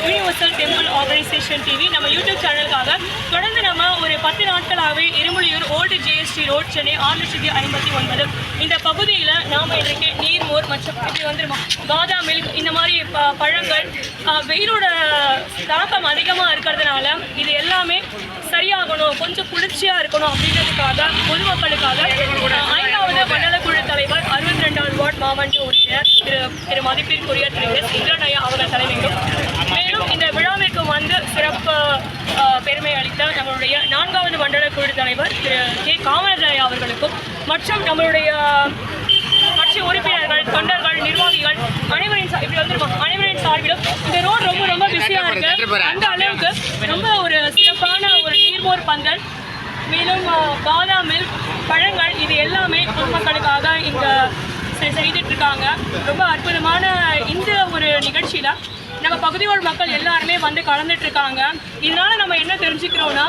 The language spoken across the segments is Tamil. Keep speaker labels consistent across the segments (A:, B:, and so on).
A: யுனிவர்சல் டெம்பிள் ஆர்கனைசேஷன் டிவி நம்ம யூடியூப் சேனலுக்காக தொடர்ந்து நம்ம ஒரு பத்து நாட்களாகவே இருமொழியூர் ஓல்டு ஜிஎஸ்டி ரோட் சென்னை ஆறு லட்சத்தி ஐம்பத்தி ஒன்பது. இந்த பகுதியில் நாம் இன்றைக்கு நீர்மோர் மற்றும் இப்படி வந்துருமா? பாதாம் மில்க் இந்த மாதிரி ப பழங்கள் வெயிலோட தாக்கம் அதிகமாக இருக்கிறதுனால இது எல்லாமே சரியாகணும் கொஞ்சம் குளிர்ச்சியாக இருக்கணும் அப்படின்றதுக்காக பொதுமக்களுக்காக ஐந்தாவது மண்டலக்குழு தலைவர் அறுபத்தி ரெண்டாவது வார்டு மாவட்ட உறுப்பினர் திரு திரு மதிப்பிற்குரிய திரு எஸ். இந்திரநயா அவர்கள் தலைமையிலும் மேலும் இந்த விழாவிற்கு வந்து சிறப்பு ஆஹ், பெருமை அளித்த நம்மளுடைய நான்காவது மண்டல குழு தலைவர் திரு கே. காமராஜர் அவர்களுக்கும் மற்றும் நம்மளுடைய கட்சி உறுப்பினர்கள் தொண்டர்கள் நிர்வாகிகள் அனைவரின் இப்படி வந்துருமா? அனைவரின் சார்பிலும் இந்த ரோடு ரொம்ப ரொம்ப பிஸியா இருக்கு. அந்த அளவுக்கு ரொம்ப ஒரு சிறப்பான ஒரு நீர்மோர் பந்தல் மேலும் ஆஹ், பாதாம் மில்க் பழங்கள் இது எல்லாமே பொதுமக்களுக்காக இங்க செய்துட்டு இருக்காங்க ரொம்ப அற்புதமான இந்த ஒரு நிகழ்ச்சியில நம்ம பகுதியோர் மக்கள் எல்லாருமே வந்து கலந்துட்டு இருக்காங்க இதனால நம்ம என்ன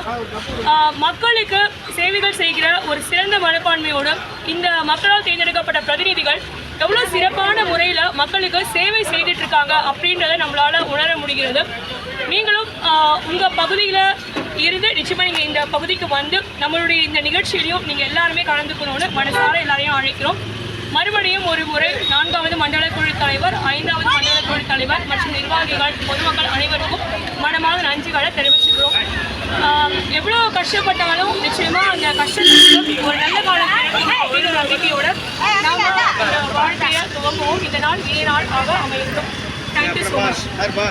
A: மக்களுக்கு சேவைகள் செய்கிற ஒரு சிறந்த மனப்பான்மையோடு இந்த மக்களால் தேர்ந்தெடுக்கப்பட்ட பிரதிநிதிகள் எவ்வளோ சிறப்பான முறையில் மக்களுக்கு சேவை செய்துட்டு இருக்காங்க அப்படின்றத நம்மளால் உணர முடிகிறது. நீங்களும் உங்கள் பகுதியில் இருந்து நிச்சயமாக நீங்கள் இந்த பகுதிக்கு வந்து நம்மளுடைய இந்த நிகழ்ச்சியிலையும் நீங்கள் எல்லாருமே கலந்துக்கணும்னு மனசார எல்லாரையும் அழைக்கிறோம். மறுபடியும் ஒரு முறை நான்காவது மண்டல குழு தலைவர் ஐந்தாவது மண்டல குழு தலைவர் மற்றும் நிர்வாகிகள் பொதுமக்கள் அனைவருக்கும் மனமான நன்றிகளை தெரிவிச்சுக்கிறோம். எவ்வளோ கஷ்டப்பட்டாலும் நிச்சயமா அந்த கஷ்டத்துக்கு ஒரு நல்ல காலம் அப்படிங்கிற நம்பிக்கையோட நாம இந்த வாழ்க்கையை துவங்குவோம். இந்த நாள் இனிய நாள் ஆக அமையட்டும். Thank you so much